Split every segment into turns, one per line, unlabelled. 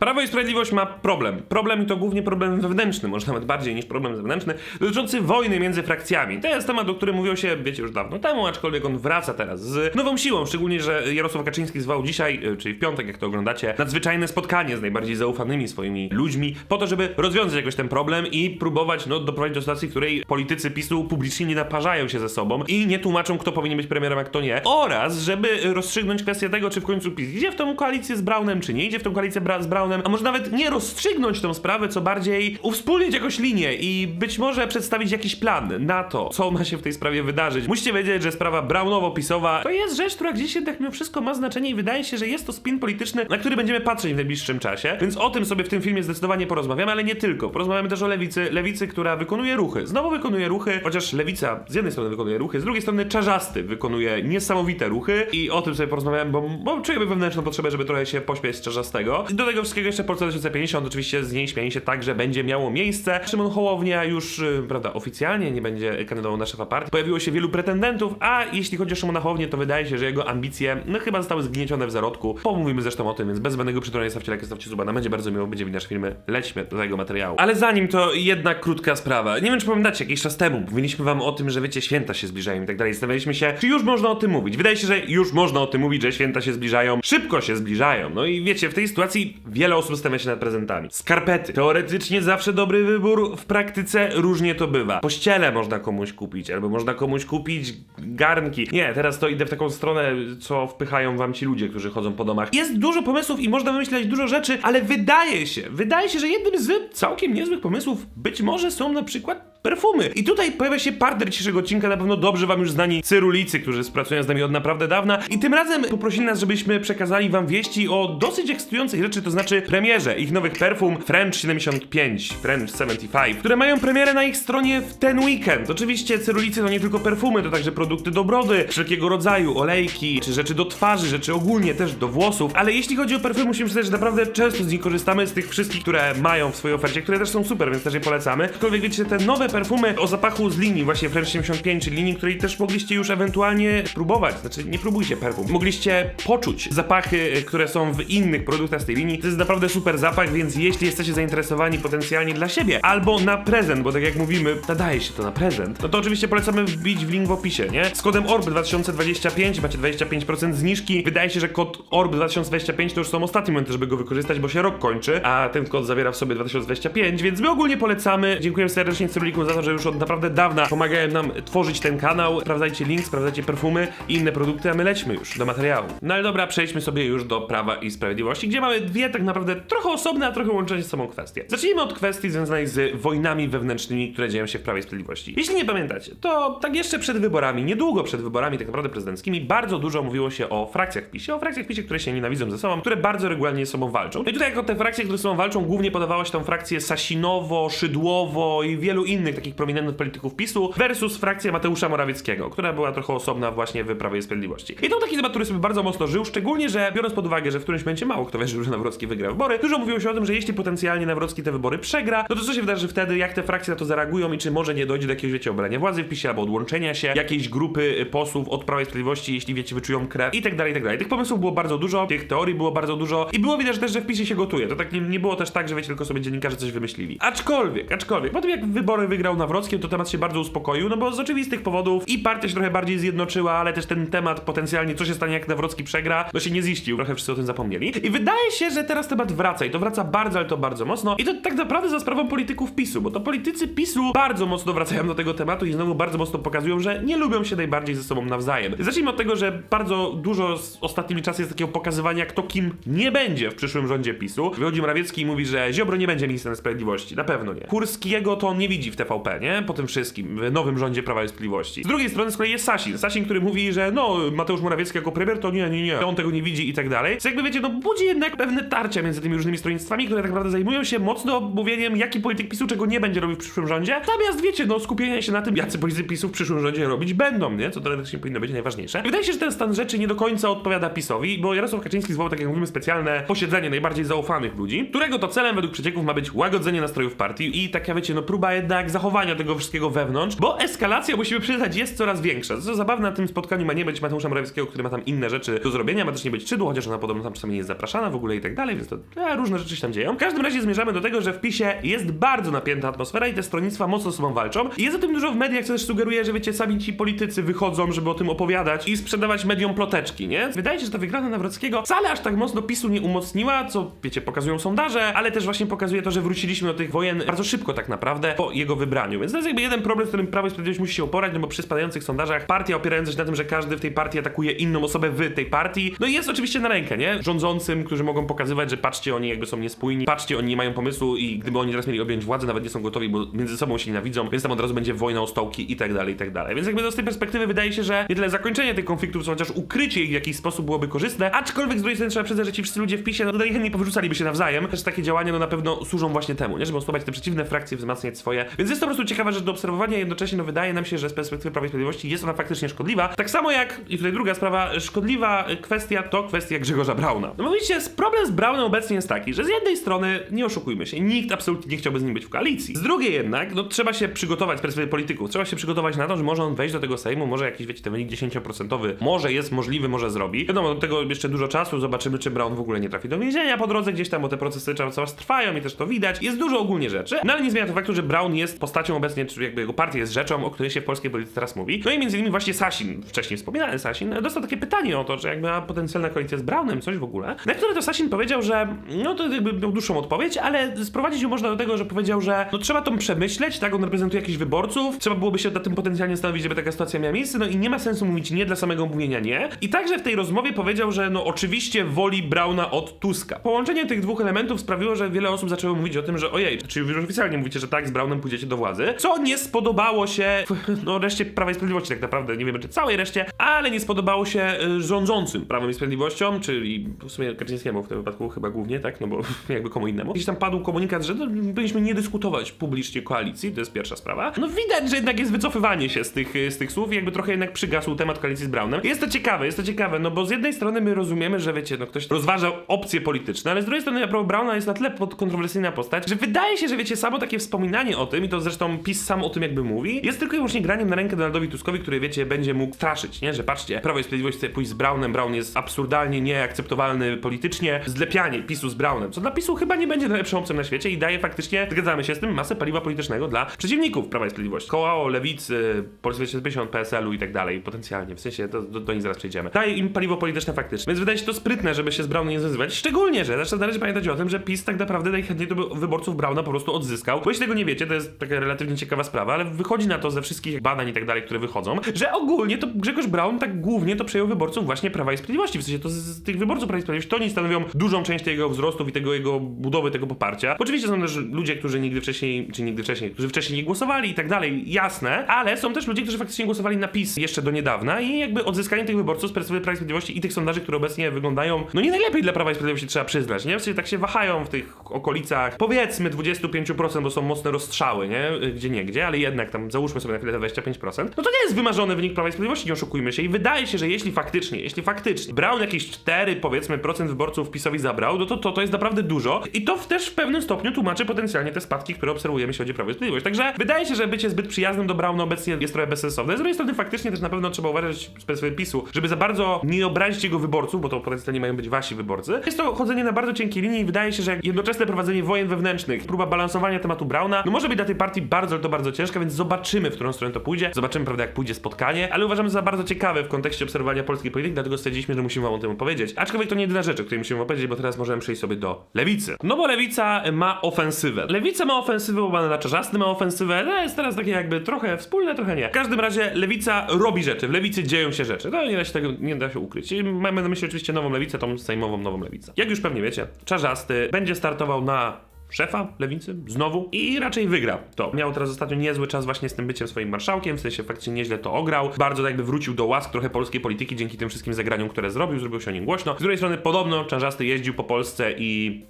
Prawo i Sprawiedliwość ma problem. Problem i to głównie problem wewnętrzny, może nawet bardziej niż problem zewnętrzny, dotyczący wojny między frakcjami. To jest temat, o którym mówiło się, wiecie, już dawno temu, aczkolwiek on wraca teraz z nową siłą, szczególnie, że Jarosław Kaczyński zwał dzisiaj, y, czyli w piątek, jak to oglądacie, nadzwyczajne spotkanie z najbardziej zaufanymi swoimi ludźmi, po to, żeby rozwiązać jakoś ten problem i próbować, no, doprowadzić do sytuacji, w której politycy PiSu publicznie nie naparzają się ze sobą i nie tłumaczą, kto powinien być premierem, a kto nie. Oraz, żeby rozstrzygnąć kwestię tego, czy w końcu PiS idzie w tą koalicję z Braunem, czy nie idzie w tą koalicję z Braunem, a może nawet nie rozstrzygnąć tą sprawę, co bardziej uwspólnić jakąś linię i być może przedstawić jakiś plan na to, co ma się w tej sprawie wydarzyć. Musicie wiedzieć, że sprawa Braunowo-pisowa to jest rzecz, która gdzieś jednak mimo wszystko ma znaczenie i wydaje się, że jest to spin polityczny, na który będziemy patrzeć w najbliższym czasie, więc o tym sobie w tym filmie zdecydowanie porozmawiamy, ale nie tylko. Porozmawiamy też o lewicy, lewicy, która wykonuje ruchy. Znowu wykonuje ruchy, chociaż lewica z jednej strony wykonuje ruchy, z drugiej strony czarzasty wykonuje niesamowite ruchy i o tym sobie porozmawiamy, bo, bo czujemy wewnętrzną potrzebę, żeby trochę się pośmiać z czarzastego. Do tego wszystkiego jeszcze Polska 2050, oczywiście z niej śmieje się także będzie miało miejsce. Szymon Hołownia już, y, prawda, oficjalnie nie będzie kandydował na szefa partii. Pojawiło się wielu pretendentów, a jeśli chodzi o Szymona Hołownię, to wydaje się, że jego ambicje, no chyba zostały zgniecione w zarodku. Pomówimy zresztą o tym, więc bez zbędnego przytulania stawcie lajka, stawcie suba, nam będzie bardzo miło, będzie widać filmy, lećmy do tego materiału. Ale zanim to jednak krótka sprawa. Nie wiem, czy pamiętacie, jakiś czas temu mówiliśmy wam o tym, że wiecie, święta się zbliżają i tak dalej. Zastanawialiśmy się, czy już można o tym mówić. Wydaje się, że już można o tym mówić, że święta się zbliżają, szybko się zbliżają. No i wiecie, w tej sytuacji wiele osób stawia się nad prezentami. Skarpety. Teoretycznie zawsze dobry wybór, w praktyce różnie to bywa. Pościele można komuś kupić, albo można komuś kupić garnki. Nie, teraz to idę w taką stronę, co wpychają wam ci ludzie, którzy chodzą po domach. Jest dużo pomysłów i można wymyśleć dużo rzeczy, ale wydaje się, wydaje się, że jednym z całkiem niezłych pomysłów być może są na przykład perfumy. I tutaj pojawia się partner dzisiejszego odcinka, na pewno dobrze wam już znani cyrulicy, którzy pracują z nami od naprawdę dawna. I tym razem poprosili nas, żebyśmy przekazali wam wieści o dosyć ekscytującej rzeczy, to znaczy premierze ich nowych perfum French 75, French 75, które mają premierę na ich stronie w ten weekend. Oczywiście cyrulicy to nie tylko perfumy, to także produkty do brody, wszelkiego rodzaju, olejki, czy rzeczy do twarzy, rzeczy ogólnie też do włosów. Ale jeśli chodzi o perfumy, musimy przyznać, że naprawdę często z nich korzystamy, z tych wszystkich, które mają w swojej ofercie, które też są super, więc też je polecamy. Aczkolwiek wiecie, te nowe perfumy o zapachu z linii właśnie French 75, czyli linii, której też mogliście już ewentualnie próbować. Znaczy, nie próbujcie perfum. Mogliście poczuć zapachy, y, które są w innych produktach z tej linii. To jest naprawdę super zapach, więc jeśli jesteście zainteresowani potencjalnie dla siebie albo na prezent, bo tak jak mówimy, nadaje się to na prezent, no to oczywiście polecamy wbić w link w opisie, nie? Z kodem ORB2025 macie 25% zniżki. Wydaje się, że kod ORB2025 to już są ostatnie momenty, żeby go wykorzystać, bo się rok kończy, a ten kod zawiera w sobie 2025, więc my ogólnie polecamy. Dziękuję serdecznie Cyrulikom za to, że już od naprawdę dawna pomagają nam tworzyć ten kanał. Sprawdzajcie link, sprawdzajcie perfumy i inne produkty, a my lećmy już do materiału. No ale dobra, przejdźmy sobie już do Prawa i Sprawiedliwości, gdzie mamy dwie tak naprawdę trochę osobne, a trochę łączące się z sobą kwestie. Zacznijmy od kwestii związanej z wojnami wewnętrznymi, które dzieją się w Prawie i Sprawiedliwości. Jeśli nie pamiętacie, to tak jeszcze przed wyborami, niedługo przed wyborami tak naprawdę prezydenckimi, bardzo dużo mówiło się o frakcjach w PiSie, o frakcjach w PiSie, które się nienawidzą ze sobą, które bardzo regularnie ze sobą walczą. No i tutaj jako te frakcje, które ze sobą walczą, głównie podawała się tą frakcję Sasinowo, Szydłowo i wielu innych takich prominentnych polityków PiSu versus frakcja Mateusza Morawieckiego, która była trochę osobna właśnie w Prawie i Sprawiedliwości. I to taki temat, który sobie bardzo mocno żył, szczególnie, że biorąc pod uwagę, że w którymś momencie mało kto wierzył, że Nawrocki wygra wybory, dużo mówiło się o tym, że jeśli potencjalnie Nawrocki te wybory przegra, no to co się wydarzy wtedy, jak te frakcje na to zareagują i czy może nie dojdzie do jakiegoś, wiecie, obalenia władzy w PiSie albo odłączenia się jakiejś grupy y, posłów od Prawa i Sprawiedliwości, jeśli wiecie, wyczują krew i tak dalej, i tak dalej. Tych pomysłów było bardzo dużo, tych teorii było bardzo dużo i było widać też, że w PiSie się gotuje. To tak nie, nie było też tak, że wiecie, tylko sobie dziennikarze coś wymyślili. Aczkolwiek, aczkolwiek, po tym jak wybory wygrał Nawrocki, to temat się bardzo uspokoił, no bo z oczywistych powodów i partia się trochę bardziej zjednoczyła, ale też ten temat potencjalnie, co się stanie, jak Nawrocki przegra, no się nie ziścił. Trochę wszyscy o tym zapomnieli. I wydaje się, że teraz temat wraca i to wraca bardzo, ale to bardzo mocno. I to tak naprawdę za sprawą polityków PiSu, bo to politycy PiSu bardzo mocno wracają do tego tematu i znowu bardzo mocno pokazują, że nie lubią się najbardziej ze sobą nawzajem. Zacznijmy od tego, że bardzo dużo z ostatnimi czasy jest takiego pokazywania, kto kim nie będzie w przyszłym rządzie PiSu. Wychodzi Morawiecki i mówi, że Ziobro nie będzie ministrem sprawiedliwości. Na pewno nie. Kurskiego to on nie widzi w TVP, nie? Po tym wszystkim, w nowym rządzie Prawa i Sprawiedliwości. Z drugiej strony z kolei jest Sasin. Sasin, który mówi, że no, Mateusz Morawiecki jako premier to nie, nie, nie. On tego nie widzi i tak dalej. Co jakby wiecie, no budzi jednak pewne tarcia między tymi różnymi stronnictwami, które tak naprawdę zajmują się mocno mówieniem, jaki polityk PiSu czego nie będzie robił w przyszłym rządzie. Zamiast, wiecie, no, skupienia się na tym, jacy politycy PiSu w przyszłym rządzie robić będą, nie? Co teoretycznie powinno być najważniejsze. Wydaje się, że ten stan rzeczy nie do końca odpowiada PiSowi, bo Jarosław Kaczyński zwołał, tak jak mówimy, specjalne posiedzenie najbardziej zaufanych ludzi, którego to celem według przecieków ma być łagodzenie nastrojów partii i taka, wiecie, no próba jednak zachowania tego wszystkiego wewnątrz, bo eskalacja, musimy przyznać, jest coraz większa. Co zabawne, na tym spotkaniu ma nie być Mateusza Morawieckiego, który ma tam inne rzeczy do zrobienia, ma też nie być Czydu, chociaż ona podobno tam czasami nie jest zapraszana w ogóle i tak dalej, więc to e, różne rzeczy się tam dzieją. W każdym razie zmierzamy do tego, że w PiSie jest bardzo napięta atmosfera i te stronnictwa mocno z sobą walczą. I jest o tym dużo w mediach, co też sugeruje, że wiecie, sami ci politycy wychodzą, żeby o tym opowiadać i sprzedawać mediom ploteczki, nie? Wydaje się, że ta wygrana Nawrockiego wcale aż tak mocno PiSu nie umocniła, co wiecie, pokazują sondaże, ale też właśnie pokazuje to, że wróciliśmy do tych wojen bardzo szybko tak naprawdę po jego wybraniu. Więc to jest jakby jeden problem, z którym Prawo i Sprawiedliwość musi się uporać, no bo przy spadających sondażach partia opierająca się na tym, że każdy w tej partii atakuje inną osobę w tej partii, no i jest oczywiście na rękę, nie? Rządzącym, którzy mogą pokazywać, że patrzcie, oni jakby są niespójni, patrzcie, oni nie mają pomysłu i gdyby oni teraz mieli objąć władzę, nawet nie są gotowi, bo między sobą się nienawidzą, więc tam od razu będzie wojna o stołki i tak dalej, i tak dalej. Więc jakby to z tej perspektywy wydaje się, że nie tyle zakończenie tych konfliktów, co chociaż ukrycie ich w jakiś sposób byłoby korzystne, aczkolwiek z drugiej strony trzeba przyznać, że ci wszyscy ludzie w PiSie, no najchętniej powyrzucaliby się nawzajem, też takie działania no na pewno służą właśnie temu, nie? Żeby osłabiać te przeciwne frakcje, wzmacniać swoje. Więc jest to po prostu ciekawa rzecz do obserwowania, jednocześnie no wydaje nam się, że z perspektywy Prawa i Sprawiedliwości jest ona faktycznie szkodliwa. Tak samo jak, i tutaj druga sprawa, szkodliwa kwestia to kwestia Grzegorza Brauna. No bo widzicie, problem z Braunem obecnie jest taki, że z jednej strony, nie oszukujmy się, nikt absolutnie nie chciałby z nim być w koalicji. Z drugiej jednak, no trzeba się przygotować z perspektywy polityków, trzeba się przygotować na to, że może on wejść do tego Sejmu, może jakiś, wiecie, ten wynik 10% może jest możliwy, może zrobi. Wiadomo, do tego jeszcze dużo czasu, zobaczymy, czy Braun w ogóle nie trafi do więzienia po drodze gdzieś tam, bo te procesy cały czas trwają i też to widać. Jest dużo ogólnie rzeczy, no ale nie zmienia to faktu, że jest postacią obecnie, czy jakby jego partia jest rzeczą, o której się w polskiej polityce teraz mówi. No i między innymi właśnie Sasin, wcześniej wspominany Sasin, dostał takie pytanie o to, że jakby ma potencjalna koalicja z Braunem, coś w ogóle. Na które to Sasin powiedział, że no to jakby miał dłuższą odpowiedź, ale sprowadzić ją można do tego, że powiedział, że no trzeba to przemyśleć, tak, on reprezentuje jakichś wyborców, trzeba byłoby się na tym potencjalnie stanowić, żeby taka sytuacja miała miejsce, no i nie ma sensu mówić nie dla samego mówienia nie. I także w tej rozmowie powiedział, że no oczywiście woli Brauna od Tuska. Połączenie tych dwóch elementów sprawiło, że wiele osób zaczęło mówić o tym, że ojej, czyli już oficjalnie mówicie, że tak, z Braunem pójdziecie władzy, co nie spodobało się no reszcie Prawa i Sprawiedliwości tak naprawdę, nie wiemy czy całej reszcie, ale nie spodobało się y, rządzącym Prawem i Sprawiedliwością, czyli w sumie Kaczyńskiemu w tym wypadku chyba głównie, tak, no bo jakby komu innemu. Gdzieś tam padł komunikat, że no, powinniśmy nie dyskutować publicznie koalicji, to jest pierwsza sprawa. No widać, że jednak jest wycofywanie się z tych, z tych słów i jakby trochę jednak przygasł temat koalicji z Braunem. Jest to ciekawe, jest to ciekawe, no bo z jednej strony my rozumiemy, że wiecie, no ktoś rozważa opcje polityczne, ale z drugiej strony Prawo Brauna jest na tyle kontrowersyjna postać, że wydaje się, że wiecie, samo takie wspominanie o tym i to zresztą PiS sam o tym jakby mówi, jest tylko i wyłącznie graniem na rękę Donaldowi Tuskowi, który wiecie, będzie mógł straszyć, nie? Że patrzcie, Prawo i Sprawiedliwość chce pójść z Braunem, Braun jest absurdalnie nieakceptowalny politycznie, zlepianie PiSu z Braunem, co dla PiSu chyba nie będzie najlepszą opcją na świecie i daje faktycznie, zgadzamy się z tym, masę paliwa politycznego dla przeciwników Prawa i Sprawiedliwości. Koło, Lewicy, Polskie 50, PSL-u i tak dalej, potencjalnie, w sensie do, do, do nich zaraz przejdziemy. Daje im paliwo polityczne faktycznie, więc wydaje się to sprytne, żeby się z Braunem nie związywać, szczególnie, że zresztą należy pamiętać o tym, że PiS tak naprawdę najchętniej to wyborców Brauna po prostu odzyskał, bo jeśli tego nie wiecie, to jest taka relatywnie ciekawa sprawa, ale wychodzi na to ze wszystkich badań i tak dalej, które wychodzą, że ogólnie to Grzegorz Braun tak głównie to przejął wyborców właśnie Prawa i Sprawiedliwości, w sensie to z, z tych wyborców Prawa i Sprawiedliwości to oni stanowią dużą część tego wzrostu i tego jego budowy, tego poparcia. Oczywiście są też ludzie, którzy nigdy wcześniej, czy nigdy wcześniej, którzy wcześniej nie głosowali i tak dalej, jasne, ale są też ludzie, którzy faktycznie głosowali na PiS jeszcze do niedawna i jakby odzyskanie tych wyborców z perspektywy Prawa i Sprawiedliwości i tych sondaży, które obecnie wyglądają, no nie najlepiej dla Prawa i Sprawiedliwości trzeba przyznać, nie? W sensie tak się wahają w tych okolicach, powiedzmy 25%, bo są mocne rozstrzały, nie? Gdzie nie, gdzie, ale jednak tam załóżmy sobie na chwilę te 25%, no to nie jest wymarzony wynik Prawa i Sprawiedliwości, nie oszukujmy się i wydaje się, że jeśli faktycznie, jeśli faktycznie Brown jakieś 4 powiedzmy procent wyborców PiSowi zabrał, no to, to to jest naprawdę dużo i to też w pewnym stopniu tłumaczy potencjalnie te spadki, które obserwujemy, jeśli chodzi o Prawo i Sprawiedliwość. Także wydaje się, że bycie zbyt przyjaznym do Brauna obecnie jest trochę bezsensowne. Z drugiej strony faktycznie też na pewno trzeba uważać z perspektywy PiSu, żeby za bardzo nie obrazić jego wyborców, bo to potencjalnie mają być wasi wyborcy. Jest to chodzenie na bardzo cienkiej linii i wydaje się, że jednoczesne prowadzenie wojen wewnętrznych, próba balansowania tematu Brauna, no może być dla tej partii bardzo, to bardzo ciężka, więc zobaczymy, w którą stronę to pójdzie. Zobaczymy, prawda, jak pójdzie spotkanie, ale uważamy za bardzo ciekawe w kontekście obserwowania polskiej polityki, dlatego stwierdziliśmy, że musimy wam o tym opowiedzieć. Aczkolwiek to nie jedyna rzecz, o której musimy opowiedzieć, bo teraz możemy przejść sobie do lewicy. No bo lewica ma ofensywę. Lewica ma ofensywę, bo na Czarzasty ma ofensywę, no jest teraz takie jakby trochę wspólne, trochę nie. W każdym razie lewica robi rzeczy, w lewicy dzieją się rzeczy. No nie da się tego, nie da się ukryć. I mamy na myśli oczywiście nową lewicę, tą sejmową nową lewicę. Jak już pewnie wiecie, Czarzasty będzie startował na szefa lewicy, znowu i raczej wygra to. Miał teraz ostatnio niezły czas właśnie z tym byciem swoim marszałkiem, w sensie faktycznie nieźle to ograł, bardzo jakby wrócił do łask trochę polskiej polityki dzięki tym wszystkim zagraniom, które zrobił, zrobił się o nim głośno. Z drugiej strony podobno Czarzasty jeździł po Polsce i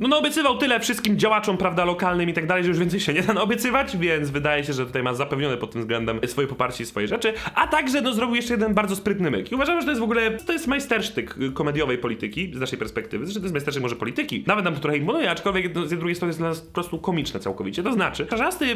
no naobiecywał tyle wszystkim działaczom, prawda, lokalnym i tak dalej, że już więcej się nie da naobiecywać, więc wydaje się, że tutaj ma zapewnione pod tym względem swoje poparcie i swoje rzeczy, a także no zrobił jeszcze jeden bardzo sprytny myk. I uważam, że to jest w ogóle, to jest majstersztyk y, komediowej polityki, z naszej perspektywy, zresztą to jest majstersztyk może polityki, nawet nam to trochę imponuje, aczkolwiek no, z drugiej strony jest dla nas po prostu komiczne całkowicie, to znaczy, Czarzasty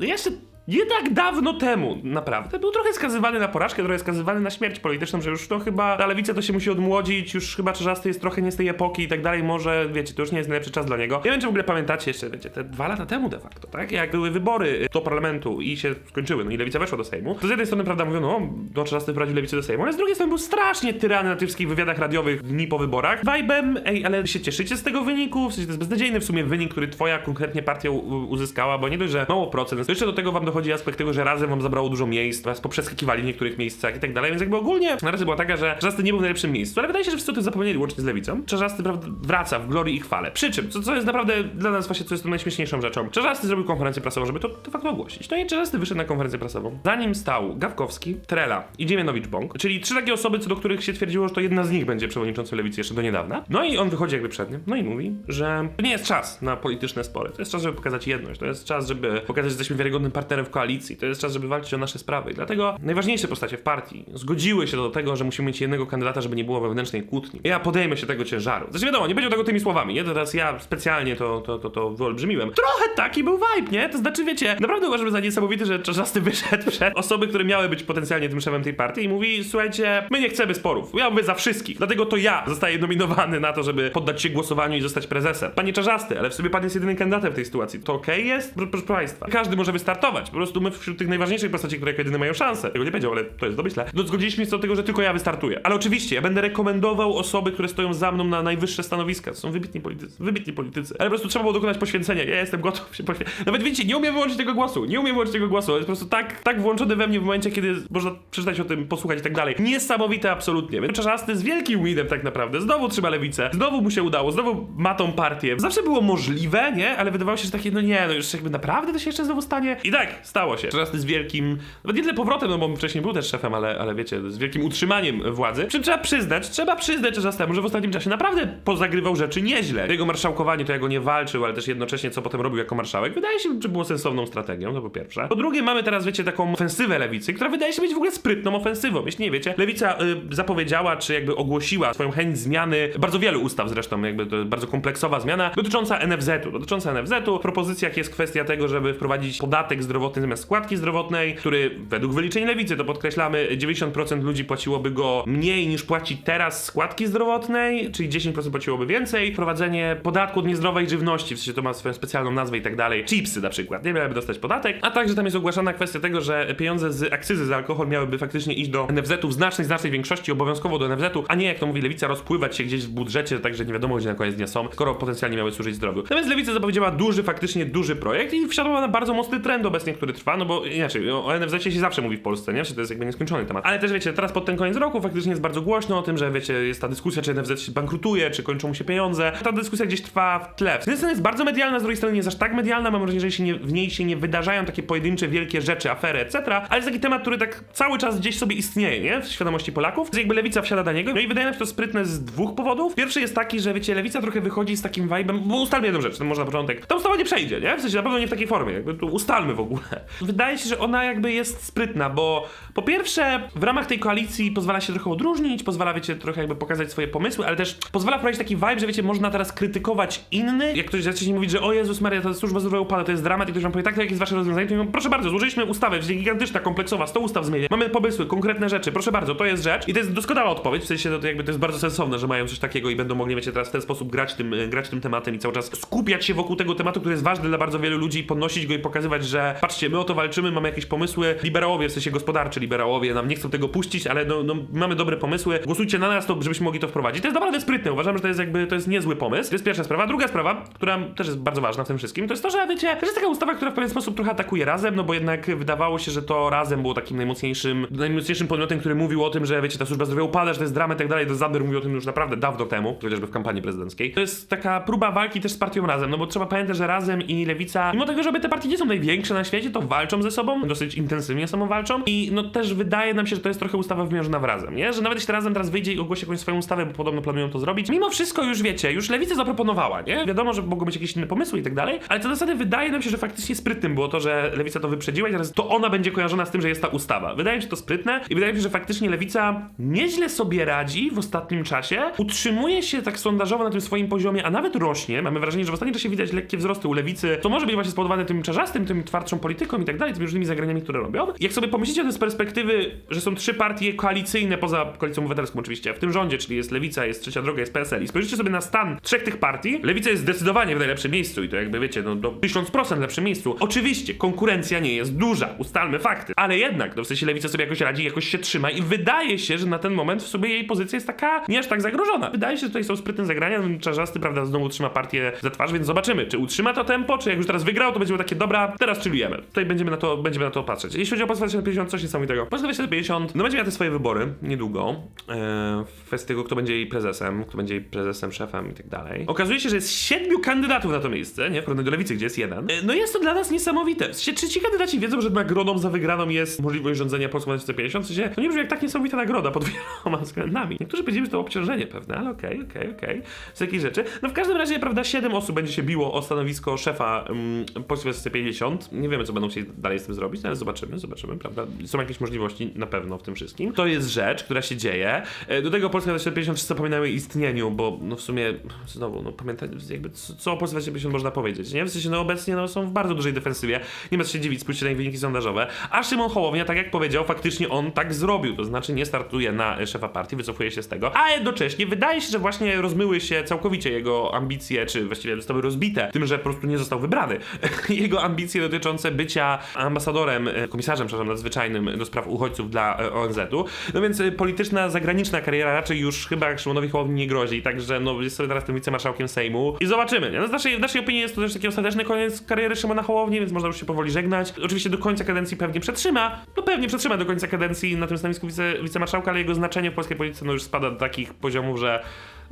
jeszcze nie tak dawno temu, naprawdę, był trochę skazywany na porażkę, trochę skazywany na śmierć polityczną, że już to chyba ta lewica to się musi odmłodzić, już chyba Czarzasty jest trochę nie z tej epoki i tak dalej, może, wiecie, to już nie jest najlepszy czas dla niego. Nie wiem, czy w ogóle pamiętacie jeszcze, wiecie, te dwa lata temu de facto, tak? Jak były wybory do parlamentu i się skończyły, no i lewica weszła do Sejmu, to z jednej strony, prawda, mówiono, no, no Czarzasty wprowadził lewicę do Sejmu, ale z drugiej strony był strasznie tyrany na tych wszystkich wywiadach radiowych dni po wyborach. Vibem, ej, ale się cieszycie z tego wyniku? W sensie to jest beznadziejny w sumie wynik, który twoja konkretnie partia uzyskała, bo nie dość, że mało procent, jeszcze do tego wam dochodzi aspekt tego, że razem wam zabrało dużo miejsc, was poprzeskakiwali w niektórych miejscach i tak dalej, więc jakby ogólnie narracja była taka, że Czarzasty nie był w najlepszym miejscu, ale wydaje się, że wszyscy o tym zapomnieli łącznie z lewicą. Czarzasty wraca w glorii i chwale. Przy czym, co, co jest naprawdę dla nas właśnie, co jest tą najśmieszniejszą rzeczą, Czarzasty zrobił konferencję prasową, żeby to de facto ogłosić. No i Czarzasty wyszedł na konferencję prasową. Za nim stał Gawkowski, Trela i Dziemianowicz-Bąk, czyli trzy takie osoby, co do których się twierdziło, że to jedna z nich będzie przewodniczącą lewicy jeszcze do niedawna. No i on wychodzi jakby przed nim, no i mówi, że to nie jest czas na polityczne spory, to jest czas, żeby pokazać jedność, to jest czas, żeby pokazać, że jesteśmy wiarygodnym partnerem w koalicji, to jest czas, żeby walczyć o nasze sprawy. I dlatego najważniejsze postacie w partii zgodziły się do tego, że musimy mieć jednego kandydata, żeby nie było wewnętrznej kłótni. Ja podejmę się tego ciężaru. Znaczy wiadomo, nie będzie tego tymi słowami, nie? Teraz ja specjalnie to, to, to, to wyolbrzymiłem. Trochę taki był vibe, nie? To znaczy, wiecie, naprawdę uważam za niesamowity, że Czarzasty wyszedł przed osoby, które miały być potencjalnie tym szefem tej partii i mówi, słuchajcie, my nie chcemy sporów, ja mówię za wszystkich, dlatego to ja zostaję nominowany na to, żeby poddać się głosowaniu i zostać prezesem. Panie Czarzasty, ale w sobie pan jest jedynym kandydatem w tej sytuacji. To okej jest? Pro- Proszę Państwa. Każdy może wystartować. Po prostu my wśród tych najważniejszych postaci, które jako jedyne mają szansę. Tego nie powiedział, ale to jest domyśle. No zgodziliśmy się do tego, że tylko ja wystartuję. Ale oczywiście, ja będę rekomendował osoby, które stoją za mną na najwyższe stanowiska. To są wybitni politycy. Wybitni politycy. Ale po prostu trzeba było dokonać poświęcenia. Ja jestem gotów się poświęcić. Nawet widzicie, nie umiem wyłączyć tego głosu. Nie umiem wyłączyć tego głosu. Jest po prostu tak, tak włączony we mnie w momencie, kiedy można przeczytać o tym, posłuchać i tak dalej. Niesamowite absolutnie. Więc Czarzasty z wielkim widem tak naprawdę. Znowu trzyma lewicę. Znowu mu się udało. Znowu ma tą partię. Zawsze było możliwe, nie? Ale wydawało się, że takie, no nie, no już jakby naprawdę to się jeszcze znowu stanie. I tak, stało się. Czarzasty z wielkim, nawet nie tyle powrotem, no bo wcześniej był też szefem, ale, ale wiecie, z wielkim utrzymaniem władzy. Czym trzeba przyznać, trzeba przyznać Czarzastemu, że w ostatnim czasie naprawdę pozagrywał rzeczy nieźle. Jego marszałkowanie to ja go nie walczył, ale też jednocześnie co potem robił jako marszałek, wydaje się, że było sensowną strategią, to po pierwsze. Po drugie, mamy teraz, wiecie, taką ofensywę lewicy, która wydaje się być w ogóle sprytną ofensywą. Jeśli nie wiecie, lewica y, zapowiedziała, czy jakby ogłosiła swoją chęć zmiany bardzo wielu ustaw zresztą, jakby to bardzo kompleksowa zmiana dotycząca NFZ-u. Dotycząca NFZ-u, w propozycjach jest kwestia tego, żeby wprowadzić podatek zdrowotny zamiast składki zdrowotnej, który według wyliczeń lewicy, to podkreślamy, 90% ludzi płaciłoby go mniej niż płaci teraz składki zdrowotnej, czyli 10% płaciłoby więcej. Wprowadzenie podatku od niezdrowej żywności, w sensie to ma swoją specjalną nazwę i tak dalej. Chipsy na przykład, nie miałyby dostać podatek, a także tam jest ogłaszana kwestia tego, że pieniądze z akcyzy za alkohol miałyby faktycznie iść do NFZ-u w znacznej, znacznej większości obowiązkowo do NFZ-u, a nie jak to mówi lewica, rozpływać się gdzieś w budżecie, także nie wiadomo gdzie na koniec dnia są, skoro potencjalnie miały służyć zdrowiu. Natomiast lewica zapowiedziała duży, faktycznie duży projekt i wsiadła na bardzo mocny trend obecnie, który trwa, no bo inaczej, o NFZ się zawsze mówi w Polsce, nie? Że to jest jakby nieskończony temat. Ale też wiecie, teraz pod ten koniec roku faktycznie jest bardzo głośno o tym, że wiecie, jest ta dyskusja, czy NFZ się bankrutuje, czy kończą mu się pieniądze. Ta dyskusja gdzieś trwa w tle. Z jednej strony jest bardzo medialna, z drugiej strony nie jest aż tak medialna, mam wrażenie, że się nie, w niej się nie wydarzają takie pojedyncze, wielkie rzeczy, afery, etc. Ale jest taki temat, który tak cały czas gdzieś sobie istnieje, nie? W świadomości Polaków. Więc jakby lewica wsiada na niego. No i wydaje mi się to sprytne z dwóch powodów. Pierwszy jest taki, że wiecie, lewica trochę wychodzi z takim vibe'em, bo ustalmy jedną rzecz, to może na początek. Ta ustawa nie przejdzie, nie? W sensie na pewno nie w takiej formie, jakby tu ustalmy w ogóle. Wydaje się, że ona jakby jest sprytna, bo po pierwsze w ramach tej koalicji pozwala się trochę odróżnić, pozwala wiecie trochę jakby pokazać swoje pomysły, ale też pozwala wprowadzić taki vibe, że wiecie, można teraz krytykować innych. Jak ktoś zacznie mówić, że o Jezus Maria, ta służba zdrowia upada, to jest dramat i ktoś wam powie, tak, to jakie jest wasze rozwiązanie, to mówią, proszę bardzo, złożyliśmy ustawę, jest gigantyczna, kompleksowa, 100 ustaw zmienię, mamy pomysły, konkretne rzeczy, proszę bardzo, to jest rzecz. I to jest doskonała odpowiedź, w sensie to, to jakby to jest bardzo sensowne, że mają coś takiego i będą mogli, wiecie, teraz w ten sposób grać tym, grać tym tematem i cały czas skupiać się wokół tego tematu, który jest ważny dla bardzo wielu ludzi, podnosić go i pokazywać, że patrzcie, my o to walczymy, mamy jakieś pomysły, liberałowie, w sensie gospodarczy liberałowie nam nie chcą tego puścić, ale no, no mamy dobre pomysły, głosujcie na nas, to żebyśmy mogli to wprowadzić. To jest naprawdę sprytne, uważam, że to jest jakby, to jest niezły pomysł. To jest pierwsza sprawa. Druga sprawa, która też jest bardzo ważna w tym wszystkim, to jest to, że wiecie, że jest taka ustawa, która w pewien sposób trochę atakuje Razem, no bo jednak wydawało się, że to Razem było takim najmocniejszym, najmocniejszym podmiotem, który mówił o tym, że wiecie, ta służba zdrowia upada, że to jest drama i tak dalej, to Zander mówił o tym już naprawdę dawno temu, chociażby w kampanii prezydenckiej. To jest taka próba walki też z partią Razem, no bo trzeba pamiętać, że Razem i Lewica, mimo tego, że te partie nie są największe na świecie, to walczą ze sobą, dosyć intensywnie sobą walczą i no też wydaje nam się, że to jest trochę ustawa wymierzona w razem, nie? Że nawet jeśli razem teraz wyjdzie i ogłosi jakąś swoją ustawę, bo podobno planują to zrobić, mimo wszystko już wiecie, już lewica zaproponowała, nie? Wiadomo, że mogą być jakieś inne pomysły i tak dalej, ale co do zasady wydaje nam się, że faktycznie sprytnym było to, że lewica to wyprzedziła i teraz to ona będzie kojarzona z tym, że jest ta ustawa. Wydaje mi się to sprytne i wydaje mi się, że faktycznie lewica nieźle sobie radzi w ostatnim czasie, utrzymuje się tak sondażowo na tym swoim poziomie, a nawet rośnie. Mamy wrażenie, że w ostatnim czasie widać lekkie wzrosty u lewicy, co może być właśnie spowodowane tym czarzastym, tym twardszą polityką i tak dalej, tymi różnymi zagraniami, które robią. Jak sobie pomyślicie o tym z perspektywy, że są trzy partie koalicyjne poza koalicją obywatelską oczywiście, w tym rządzie, czyli jest lewica, jest trzecia droga, jest PSL i spojrzycie sobie na stan trzech tych partii, lewica jest zdecydowanie w najlepszym miejscu i to jakby wiecie, no do 1000% lepszym miejscu. Oczywiście konkurencja nie jest duża, ustalmy fakty, ale jednak, no w sensie lewica sobie jakoś radzi, jakoś się trzyma i wydaje się, że na ten moment w sobie jej pozycja jest taka nie aż tak zagrożona. Wydaje się, że tutaj są sprytne zagrania, no, Czarzasty, prawda, znowu trzyma partię za twarz, więc zobaczymy, czy utrzyma to tempo, czy jak już teraz wygrał, to będziemy takie, dobra, teraz. Tutaj będziemy na to, będziemy na to patrzeć. Jeśli chodzi o Polskę 2050, coś niesamowitego. Polska 2050, no będzie miała te swoje wybory niedługo, e, w kwestii tego, kto będzie jej prezesem, kto będzie jej prezesem, szefem i tak dalej. Okazuje się, że jest siedmiu kandydatów na to miejsce, nie? W porównaniu do lewicy, gdzie jest jeden. E, no jest to dla nas niesamowite. Czy ci kandydaci wiedzą, że nagrodą za wygraną jest możliwość rządzenia Polską 2050? W sensie, to nie brzmi jak tak niesamowita nagroda pod wieloma względami. Niektórzy powiedzieli, że to obciążenie pewne, ale okej, okej, okej. Z takiej rzeczy. No w każdym razie, prawda, siedem osób będzie się biło o stanowisko szefa um, Polski 2050. Nie wiemy, co będą chcieli dalej z tym zrobić, no ale zobaczymy, zobaczymy, prawda? Są jakieś możliwości na pewno w tym wszystkim. To jest rzecz, która się dzieje. E, Do tego Polska 2050 wszyscy zapominają o istnieniu, bo no w sumie, znowu, no pamiętaj, jakby co co o Polsce 2050 można powiedzieć, nie? W sensie, no obecnie no, są w bardzo dużej defensywie. Nie ma co się dziwić, spójrzcie na ich wyniki sondażowe. A Szymon Hołownia, tak jak powiedział, faktycznie on tak zrobił. To znaczy nie startuje na szefa partii, wycofuje się z tego, a jednocześnie wydaje się, że właśnie rozmyły się całkowicie jego ambicje, czy właściwie zostały rozbite tym, że po prostu nie został wybrany. jego ambicje dotyczące bycia ambasadorem, e, komisarzem, przepraszam, nadzwyczajnym do spraw uchodźców dla e, ONZ-u. No więc e, polityczna, zagraniczna kariera raczej już chyba Szymonowi Hołowni nie grozi, także no jest sobie teraz tym wicemarszałkiem Sejmu i zobaczymy. No, z, naszej, w naszej opinii jest to też taki ostateczny koniec kariery Szymona Hołowni, więc można już się powoli żegnać. Oczywiście do końca kadencji pewnie przetrzyma, no pewnie przetrzyma do końca kadencji na tym stanowisku wice, wicemarszałka, ale jego znaczenie w polskiej polityce no już spada do takich poziomów, że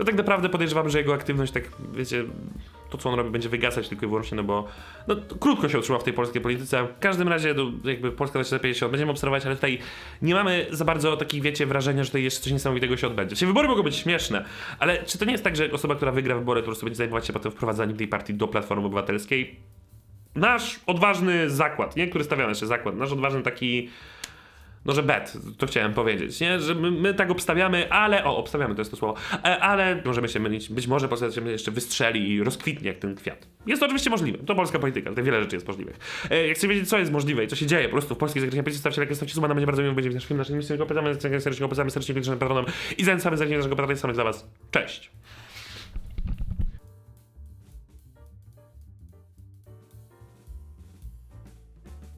no tak naprawdę podejrzewam, że jego aktywność, tak wiecie, to co on robi będzie wygasać tylko i wyłącznie, no bo no, krótko się utrzyma w tej polskiej polityce. W każdym razie, no, jakby Polska 2050 będziemy obserwować, ale tutaj nie mamy za bardzo takich, wiecie, wrażenia, że tutaj jeszcze coś niesamowitego się odbędzie. Czyli wybory mogą być śmieszne, ale czy to nie jest tak, że osoba, która wygra wybory, to po prostu będzie zajmować się potem wprowadzaniem tej partii do Platformy Obywatelskiej? Nasz odważny zakład, nie? Który stawiamy jeszcze zakład, nasz odważny taki no, że bet, to chciałem powiedzieć, nie? Że my, my tak obstawiamy, ale. O, obstawiamy to jest to słowo. E, ale możemy się mylić. Być może Polska się jeszcze wystrzeli i rozkwitnie jak ten kwiat. Jest to oczywiście możliwe. To polska polityka. Tutaj wiele rzeczy jest możliwych. E, jak chcecie wiedzieć, co jest możliwe i co się dzieje po prostu w polskiej zagranicznej polityce, stawcie like, stawcie nam będzie bardzo miło, będzie nasz film, nasz film, serdecznie go pytamy, serdecznie go pytamy, serdecznie go patronem i zachęcamy do naszego patrona, samych dla was. Cześć!